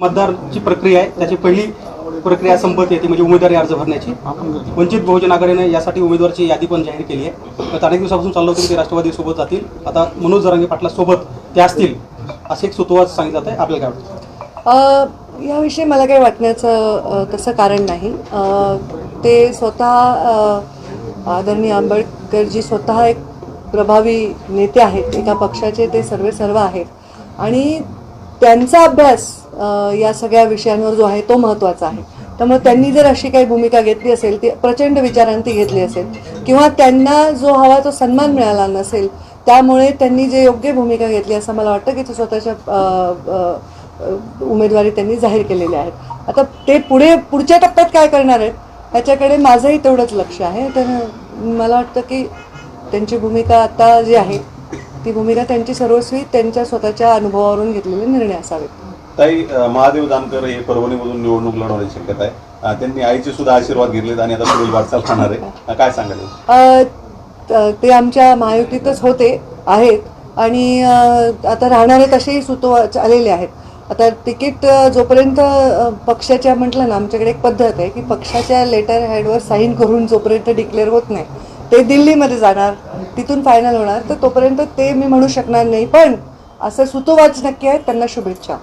मतदारची प्रक्रिया आहे. त्याची पहिली प्रक्रिया संपत्ती येते म्हणजे उमेदवारी अर्ज भरण्याची. वंचित बहुजन आघाडीने यासाठी उमेदवारची यादी पण जाहीर केली आहे. तर अनेक दिवसापासून चाललं होतं की ते राष्ट्रवादी सोबत जातील. आता मनोज जरांगे पाटला सोबत ते असतील असे एक सुतोवाद सांगितलं जात आहे आपल्याला काय वाटतं? याविषयी मला काही वाटण्याचं तसं कारण नाही. ते स्वतः आदरणीय आंबेडकरजी स्वतः एक प्रभावी नेते आहेत. एका पक्षाचे ते सर्वे सर्व आहेत. आणि त्यांचा अभ्यास या सगळ्या विषयांवर जो आहे तो महत्त्वाचा आहे. त्यामुळे त्यांनी जर अशी काही भूमिका घेतली असेल ती प्रचंड विचारांती घेतली असेल किंवा त्यांना जो हवा तो सन्मान मिळाला नसेल त्यामुळे त्यांनी जे योग्य भूमिका घेतली असं मला वाटतं की ते स्वतःच्या उमेदवारी त्यांनी जाहीर केलेल्या आहेत. आता ते पुढे पुढच्या टप्प्यात काय करणार आहेत ह्याच्याकडे माझंही तेवढंच लक्ष आहे. तर मला वाटतं की त्यांची भूमिका आता जी आहे ती भूमिका त्यांची सर्वस्वी त्यांच्या स्वतःच्या अनुभवावरून घेतलेले निर्णय असावेत. ताई महादेव जानकर हे परभणीमधून निवडणूक लढवण्याची शक्यता आहे. त्यांनी आईचे सुद्धा आशीर्वाद घेतलेत आणि आता पुढील वाटचाल राहणार आहे. काय सांगाल? त- आमच्या महायुतीतच होते आहेत. आणि आता राहणारे तसेही सुतो आलेले आहेत. आता तिकीट जोपर्यंत पक्षाच्या म्हटलं ना आमच्याकडे एक पद्धत आहे की पक्षाच्या लेटर हॅडवर साईन करून जोपर्यंत डिक्लेअर होत नाही ते दिल्लीमध्ये जाणार. तिथून फायनल होणार. तर तोपर्यंत ते मी म्हणू शकणार नाही. पण असं सुतोवाच नक्की आहेत त्यांना शुभेच्छा.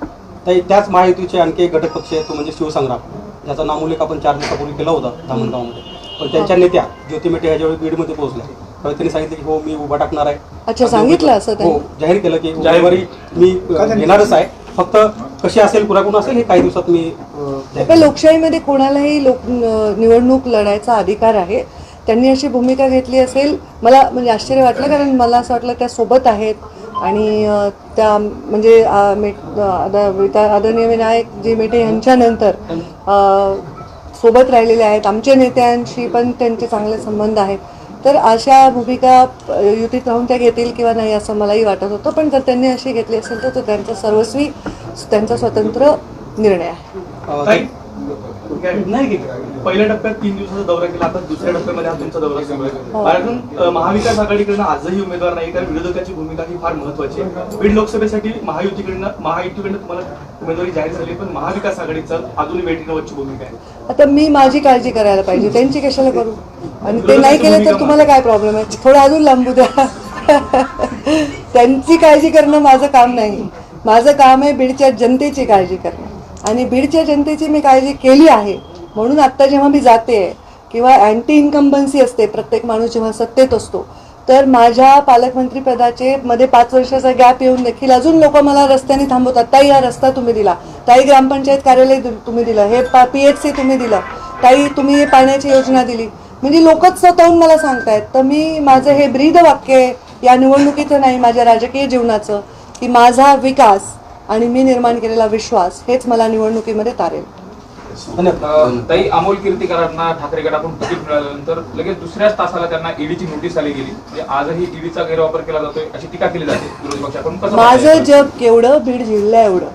ताई त्याच महायुतीचे आणखी एक घटक पक्ष आहे तो म्हणजे शिवसंग्राम. ज्याचा नामोल्लेख आपण चार दिवसापूर्वी केला होता धामणगावमध्ये. पण त्यांच्या नेत्या ज्योती मेटे ह्या ज्यावेळी बीडमध्ये पोहोचल्या. त्यावेळी त्यांनी सांगितलं की हो मी उभा टाकणार आहे. अच्छा, सांगितलं असं त्यांनी? हो जाहीर केलं की उमेदवारी मी अ, घेणारच आहे. फक्त कशी असेल कुणाकडून असेल हे काही दिवसात मी अ, जाहीर पण लोकशाहीमध्ये कोणालाही लोक न- निवडणूक लढायचा अधिकार आहे. त्यांनी अशी भूमिका घेतली असेल मला म्हणजे आश्चर्य वाटलं कारण मला असं वाटलं त्या सोबत आहेत. आणि त्या म्हणजे आदरणीय विनायक जी मेटे यांच्यानंतर सोबत राहिलेले आहेत. आमच्या नेत्यांशी पण त्यांचे चांगले संबंध आहेत. तर अशा भूमिका युतीत राहून त्या घेतील किंवा नाही असं मलाही वाटत होतं. पण जर त्यांनी अशी घेतली असेल तर तो त्यांचा सर्वस्वी त्यांचा स्वतंत्र निर्णय आहे. नाही पहिल्या टप्प्यात तीन दिवसाचा दौरा केला आता दुसऱ्या टप्प्यामध्ये हा तुमचा दौरा सुरू आहे. कारण अ, महाविकास आघाडीकडनं आजही उमेदवार नाही कारण विरोधकाची भूमिका ही फार महत्वाची आहे. बीड लोकसभेसाठी महायुतीकडनं महायुतीकडनं तुम्हाला उमेदवारी जाहीर झाली पण महाविकास आघाडीचं अजूनही वेटिंग वरची भूमिका आहे. आता मी माझी काळजी करायला पाहिजे. त्यांची कशाला करू? आणि ते नाही केलं तर तुम्हाला काय प्रॉब्लेम आहे? थोडं अजून लांबू द्या. त्यांची काळजी करणं माझं काम नाही. माझं काम आहे बीडच्या जनतेची काळजी करणं. आणि बीडच्या जनतेची मी काळजी केली आहे. म्हणून आत्ता जेव्हा मी जाते किंवा अँटी इन्कम्बन्सी असते प्रत्येक माणूस जेव्हा सत्तेत असतो तर माझ्या पालकमंत्रीपदाचे मध्ये पाच वर्षाचा गॅप येऊन देखील अजून लोक मला रस्त्याने थांबवतात. ताई हा रस्ता तुम्ही दिला. ताई ग्रामपंचायत कार्यालय दु- तुम्ही दिलं. हे पा पी एच सी तुम्ही दिलं. ताई तुम्ही पाण्याची योजना दिली. म्हणजे लोकच स्वतःहून मला सांगतायत. तर मी माझं हे ब्रीद वाक्य आहे, या निवडणुकीचं नाही माझ्या राजकीय जीवनाचं की माझा विकास आणि मी निर्माण केलेला विश्वास हेच मला निवडणुकीमध्ये तारेल. ताई अमोल कीर्तीकरांना ठाकरे गटाकडून तिकीट मिळाल्यानंतर लगेच दुसऱ्याच तासाला त्यांना ईडीची नोटीस आली गेली. म्हणजे आजही ईडीचा गैरवापर केला जातोय अशी टीका केली जाते विरोधी पक्षाकडून? माझं जग केवढं बीड जिल्हा एवढं.